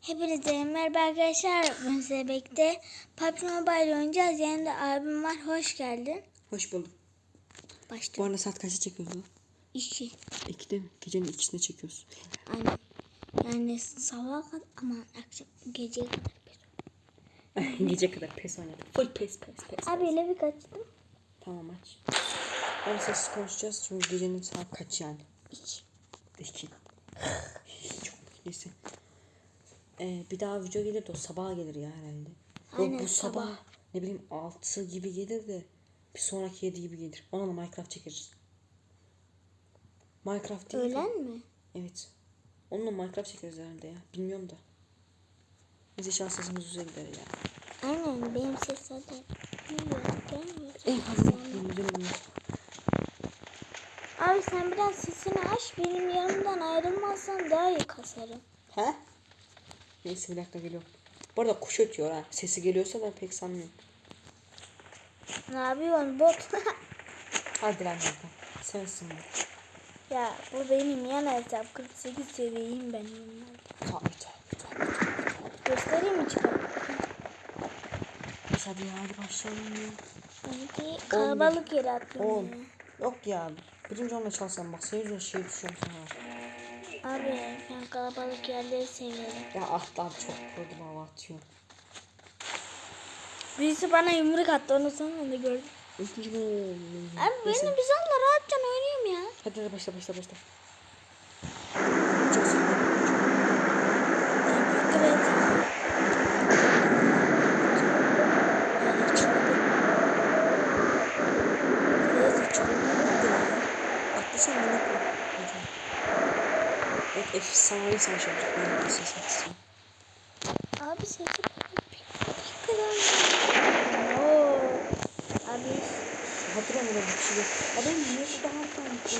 Hepinize merhaba arkadaşlar. Ben size bekle. PUBG Mobile oynayacağız. Yanında abim var. Hoş geldin. Hoş bulduk. Bu Başta. arada saat kaçta çekiyoruz lan? İki. İkide mi? Gecenin ikisinde çekiyoruz. Aynen. Yani sabah kadar ama akşam geceye kadar. Gece kadar pes oynadık. Full pes pes pes. Abi ile bir kaçtım. Tamam aç. Ama sessiz konuşacağız çünkü gecenin saat kaç yani? İki. İki. Çok neyse. Ee, bir daha video gelir de o sabaha gelir ya herhalde. Yok, Aynen, bu sabah, sabah. ne bileyim 6 gibi gelir de bir sonraki 7 gibi gelir. Ona da Minecraft çekeriz. Minecraft değil de- Öğlen mi? Evet. Onunla Minecraft çekeriz herhalde ya. Bilmiyorum da. Neyse şans sesimiz güzel gider ya. Aynen. Benim ses zaten. Fazla güzel Abi sen biraz sesini aç. Benim yanımdan ayrılmazsan daha iyi kasarım. He? Neyse bir dakika geliyorum. Bu arada kuş ötüyor ha. Sesi geliyorsa ben pek sanmıyorum. Ne yapıyorsun bot? Hadi lan bakalım. Sensin bu. ya bu benim yan hesap. 48 seviyeyim ben normalde. Tabii tabii tabii. Göstereyim mi çıkarım? Neyse hadi ya hadi başlayalım ya. Sanki kalabalık yere attım Oğlum. Yok ya. Birinci olmaya çalışsam bak. Yüzünden şey düşüyorum sana. Abi ben kalabalık yerleri seviyorum. Ya atlar çok kurdum hava atıyor. Birisi bana yumruk attı onu sonra da gördüm. Üçüncü Abi beni bir salla rahatça oynayayım ya. Hadi hadi başla başla başla. Çok. Evet. Atlasana koy. Evet efsane savaş atacağım. Abi. Oo. Abi Hatırlamıyorum bir şey. Adam niye şu daha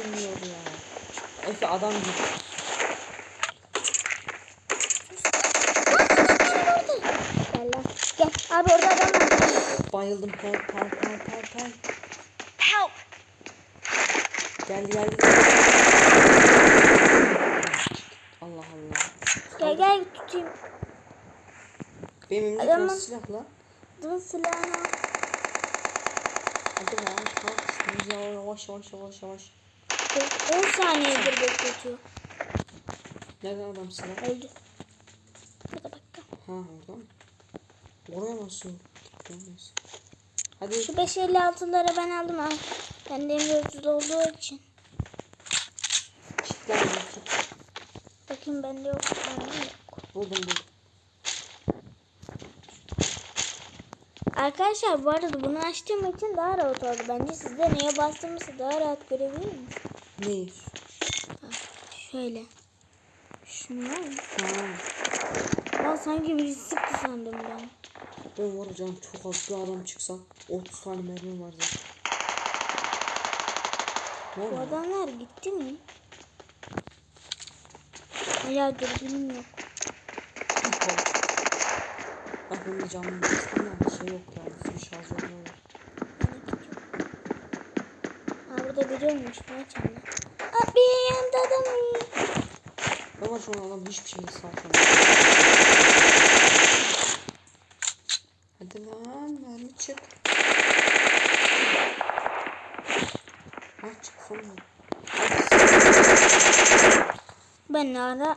oynuyor ya? Efe adam gibi. gel lan. Gel. Abi orada adam var. Bayıldım. Pel pel pel pel pel. Help. Geldi geldi. Allah Allah. Gel tutayım. Benim elimde Adamın- silah lan? Dur silahını. al. Kalk. Şimdi Yavaş yavaş yavaş yavaş. Dur, 10 saniyedir bekletiyor. Nereden adam silah? Öldü. Bir dakika. Ha orada mı? Oraya nasıl? Görmez. Hadi. Şu 556'ları ben aldım ha. Bende M400 olduğu için. Kitler kit. Bakayım bende yok. Bende yok. Buldum buldum. Arkadaşlar bu arada bunu açtığım için daha rahat oldu. Bence sizde neye bastığımızı daha rahat görebilir misiniz? Neyi? Şöyle. Şunu var mı? Ha. Ben sanki birisi sıktı sandım ben. Ben var canım çok az bir adam çıksa 30 tane mermim var zaten. Bu adamlar gitti mi? Hala dürbünüm yok. Bak benim canım aslında bir şey yok ya. Bizim şarjörüm yok. Ha burada biri ölmüş. Ne çanda? Abi yanında adam var. Ama şu an adam hiçbir şey sağlamıyor. Hadi lan mermi çık. Ha çık sonra. Ben ara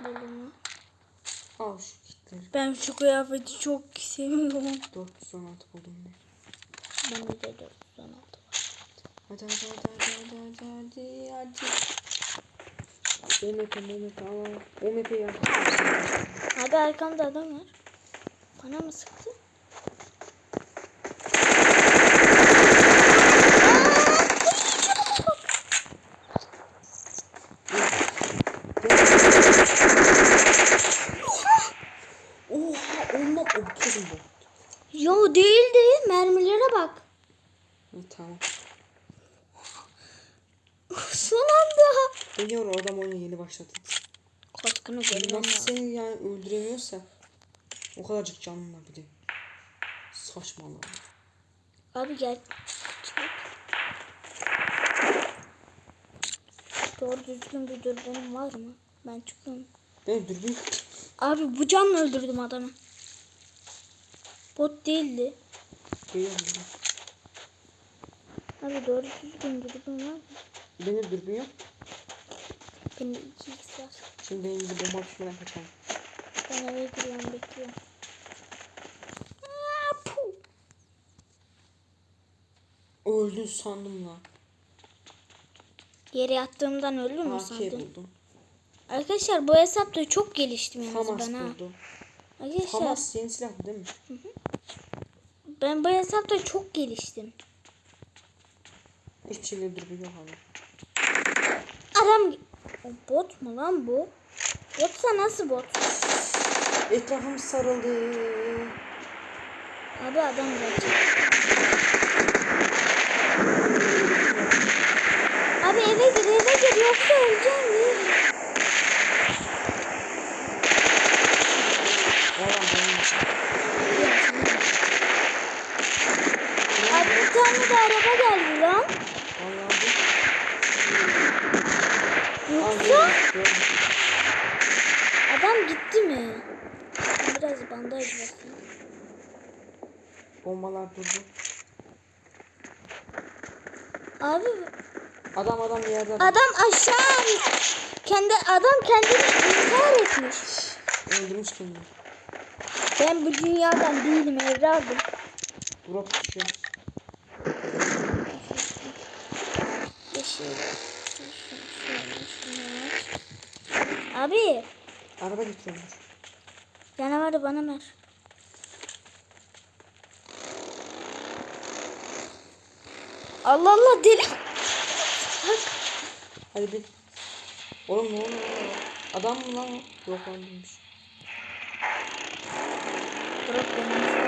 buldum. Al şu Ben şu kıyafeti çok seviyorum. 416 buldum ben. Ben de 416. Hadi hadi hadi hadi hadi hadi hadi hadi. OMP OMP al al. OMP ya. Abi arkamda adam var. Bana mı sıktı? Oha onunla okudum bu. Yo değildi. Mermilere bak. Ha, tamam. Son anda. Biliyor başladı. Kaskını lazım. seni yani öldüremiyorsa o kadarcık canın var bir de. Saçmalama. Abi gel. Çık. Doğru düzgün bir dürbünüm var mı? Ben çıkıyorum. Ben dürbün Abi bu canla öldürdüm adamı. Bot değildi. Geliyorum. Abi doğru düzgün dürbün var mı? Benim dürbün yok. Benim iki x var. Şimdi bir bomba düşmeden kaçalım. Ben eve giriyorum bekliyorum. Öldün sandım lan. Yere yattığımdan öldüm mü AK sandın? buldum. Arkadaşlar bu hesapta çok geliştim yalnız Famas ben ha. buldum. Arkadaşlar Famas yeni silah değil mi? ben bu hesapta çok geliştim. Hiçbir şeyde dürbün yok abi. Adam bot mu lan bu? Botsa nasıl bot? Etrafım sarıldı. Abi adam gerçek. Abi eve gir eve gir yoksa öleceğim. Abi bir tane de araba geldi lan. Valla bu. Aa, Yoksa gördüm, gördüm. Adam gitti mi? Biraz bandaj basayım. Bombalar durdu. Abi Adam adam yerde. adam aşağı kendi adam kendini intihar etmiş. Öldürmüş kendini. Ben bu dünyadan değilim evladım. Drop düşüyor. Abi Araba getiriyormuş. canavarı bana ver. Allah Allah deli. Bak. Hadi bin. Oğlum ne oluyor? Adam mı lan? Yok lan değilmiş. Yanımızda.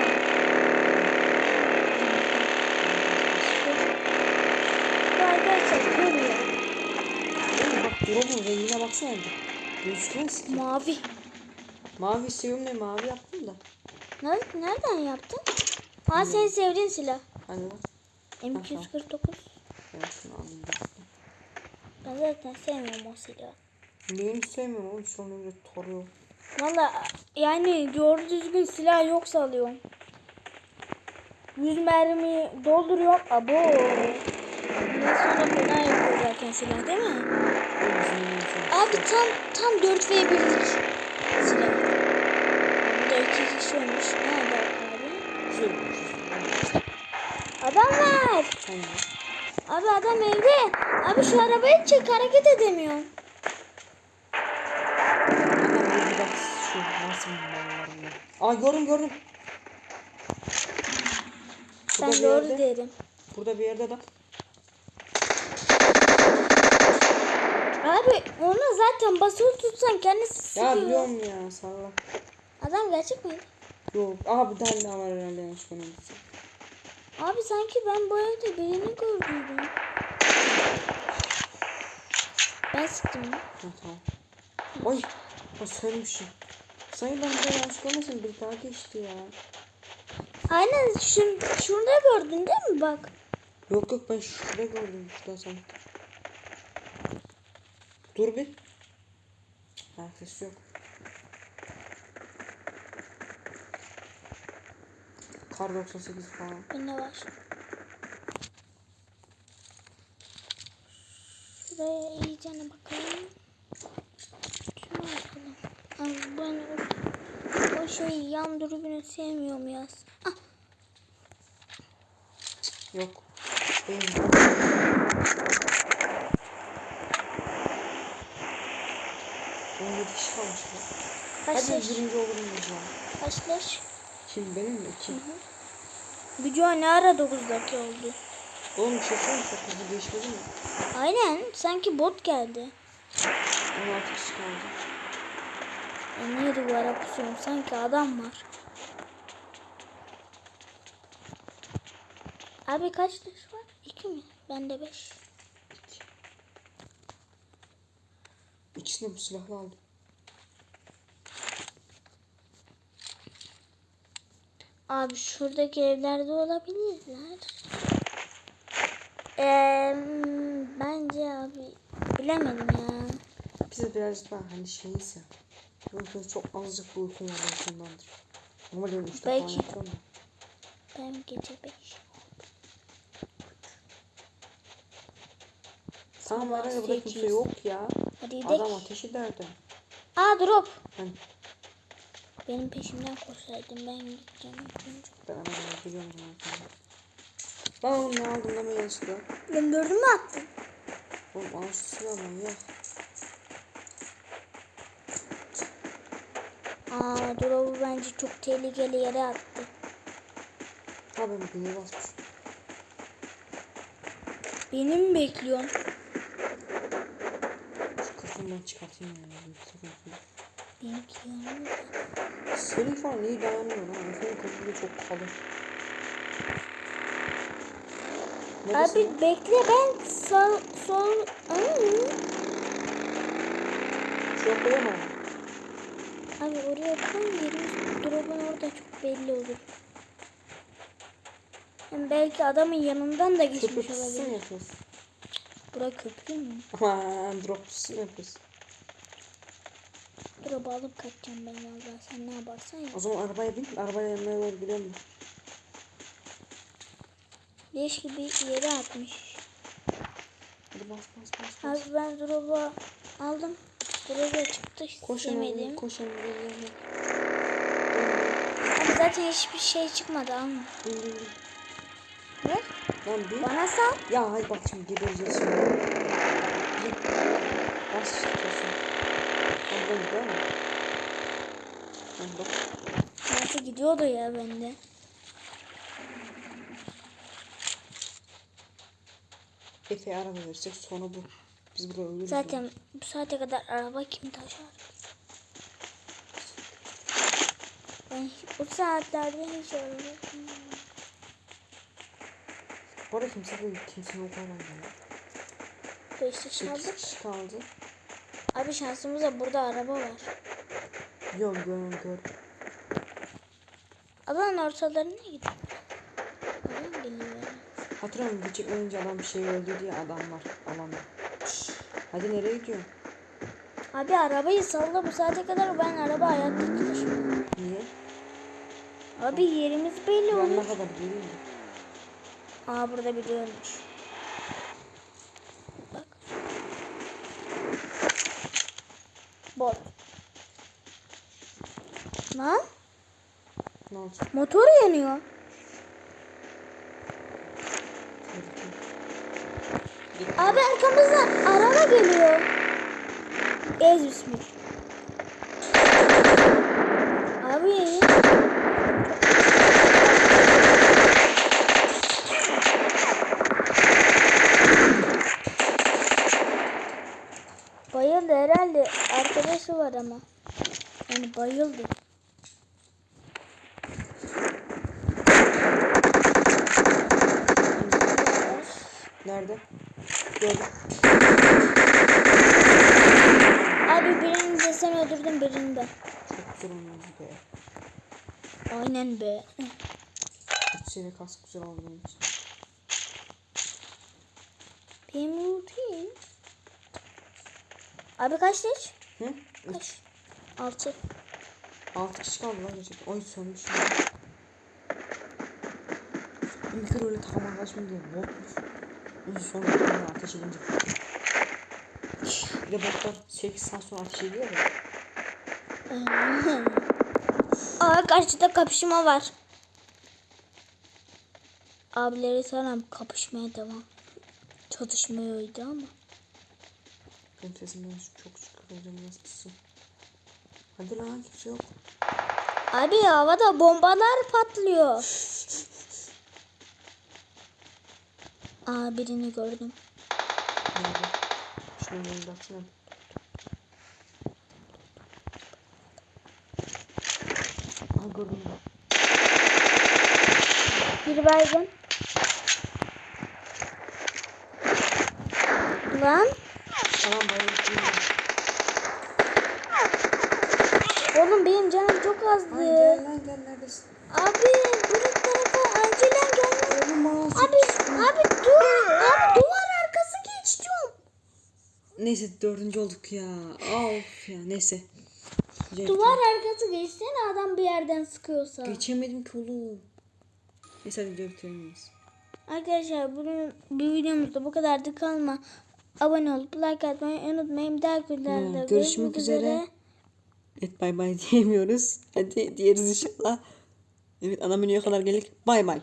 Bu arkadaşlar görüyor. Bak drop'un rengine baksana bir. Gözükmez ki. Mavi. Mavi ne mavi yaptım da. Nereden, nereden yaptın? Aa senin sevdiğin silah. Hani lan. M249. Evet şunu alayım. bir dakika. Ben zaten sevmiyorum o silahı. Neyini sevmiyorum oğlum sonra öyle toruyor. Valla yani doğru düzgün silah yoksa alıyorum. 100 mermi dolduruyorum. Abo. Bundan sonra fena zaten silah değil mi? Abi tam tam 4 v 1'lik silah. Burada iki kişi olmuş. Nerede abi? Adam var. Abi adam evde. Abi şu arabayı çek hareket edemiyorum. Aa gördüm gördüm. Ben bir doğru yerde- derim. Burada bir yerde adam. Onu zaten basılı tutsan kendisi Ya sıkıyor. biliyorum ya salla. Adam gerçek miydi? Yok. Aha bir tane daha var herhalde yanlış görmedim. Abi sanki ben bu evde birini gördüm. Ben sıktım? Ha tamam. Ay. O sönmüşüm. Sayın ben de yanlış görmesin bir daha geçti ya. Aynen şun, şurada gördün değil mi bak? Yok yok ben şurada gördüm şurada sanki. Dur bir. Arkası yok. Kar 98 falan. Bende var. Şuraya iyicene bakalım. Şuna bakalım. Abi ben o, o şey yan dürbünü sevmiyorum ya. Ah, Yok. Benim. On yedi kişi kalmış mı? kaç Hadi yaş? birinci olurum biz ya. Kaç yaş? Kim benim mi? Kim? Video ne ara 9 dakika oldu? Oğlum bir şey söyleyeyim çok hızlı geçmedi mi? Aynen sanki bot geldi. 16 kişi kaldı. Ben niye duvara pusuyorum? Sanki adam var. Abi kaç yaş var? İki mi? Bende beş. İkisini bu silahla aldım. Abi şuradaki evlerde olabilirler. Eee bence abi bilemedim ya. Bize birazcık daha hani şeyse. Uykusuz çok azıcık bir uykum var uykumdandır. Ama benim üçte Belki. Ben gece 5. Tamam var ya burada kimse yok ya. Hadi Adam gidelim. ateş ederdi. Aa drop. Ben, Benim peşimden koşsaydın ben gideceğim ben hemen geliyorum bunu. Ben ne aldım deme yanlışlıkla. Ben gördün mü attın? Oğlum al şu silahı manyak. Aa drop'u bence çok tehlikeli yere attı. Ha ben bir basmış. Beni mi bekliyorsun? Şu kafamdan çıkartayım ya. Senin falan iyi dayanmıyor lan. Efe'nin kafası çok kalın. Neredesin Abi bekle ben sağ sol Aa, Şuraya koyamam. Abi oraya koy yerimiz drop'un orada çok belli olur. Hem belki adamın yanından da geçmiş olabilir. yapıyorsun? Bura köprü mü? Aman drop pususu mu yapıyorsun? Drop'u alıp kaçacağım ben vallahi sen ne yaparsan yap. O zaman arabaya bin. Arabaya yanına doğru gidelim. Leş gibi yere atmış. Hadi bas bas bas. bas. Abi ben drop'u aldım. Drop'a çıktı Koş hemen. Koş hemen. Abi zaten hiçbir şey çıkmadı bin. Ne? Lan bin. Bana sal. Ya hay bak şimdi gebereceğiz şimdi. Bas işte ben gidiyor mu? Bak. Nasıl gidiyordu ya bende. Efe'ye araba verecek sonra bu. Biz burada ölürüz. Zaten bu saate kadar araba kim taşır? Ben bu saatlerde hiç araba Bu arada kimse de kimse yok herhalde. Beşte 8 çaldık. kişi kaldı. Abi şansımıza burada araba var. Yok gör gör. Alanın ortalarına gidiyor. Alan geliyor. Hatırlıyor musun? Geçen önce adam bir şey öldü diye adam var. Alanda. Hadi nereye gidiyorsun? Abi arabayı salla bu saate kadar ben araba ayakta tutuşum. Niye? Abi yerimiz belli Ben olur. ne kadar mi? Aa burada biri ölmüş. Bak. Bot. Lan Ne olacak? motor yanıyor. Abi arkamızdan araba geliyor. Ez bismillah. Abi. Bayıldı herhalde. Arkadaşı var ama. Yani bayıldı. Nerede? Gördüm. Abi birini de sen öldürdün birini de. Çok oynuyoruz be. Aynen be. Üç seviye kask güzel benim için. Benim rutin. Abi kaç leş? Hı? Kaç? Altı. Altı kişi kaldı lan gerçekten. Oy sönmüş. kere öyle takım arkadaşım diye botmuş. Onun son dakikada ateş edince. Bir de botlar 8 saat sonra ateş ediyor ya. Aa karşıda kapışma var. Abileri sana kapışmaya devam. Çatışmıyordu ama. Benim sesimden çok çıkıyor. Nasıl kısım. Hadi lan kimse yok. Abi havada bombalar patlıyor. Aa birini gördüm. Nerede? Şunu önüne baksana. Aa gördüm ben. Bir baygın. Lan Tamam oğlum benim canım çok Ay azdı. gel lan gel neredesin? Abi bu tarafa acilen. Oğlum mouse. Abi abi dur. Abi duvar arkası geç diyorum. Neyse dördüncü olduk ya. Of ya neyse. Duvar arkası geçsene adam bir yerden sıkıyorsa. Geçemedim ki oğlum. Videoyu bitirelim biz. Arkadaşlar bugün bir videomuzda bu kadardı kalma. Abone olup like atmayı unutmayın. Bir dahaki videolarda Evet, görüşmek üzere. Evet bay bay diyemiyoruz. Hadi diğeriz inşallah. Evet ana menüye kadar geldik. Bay bay.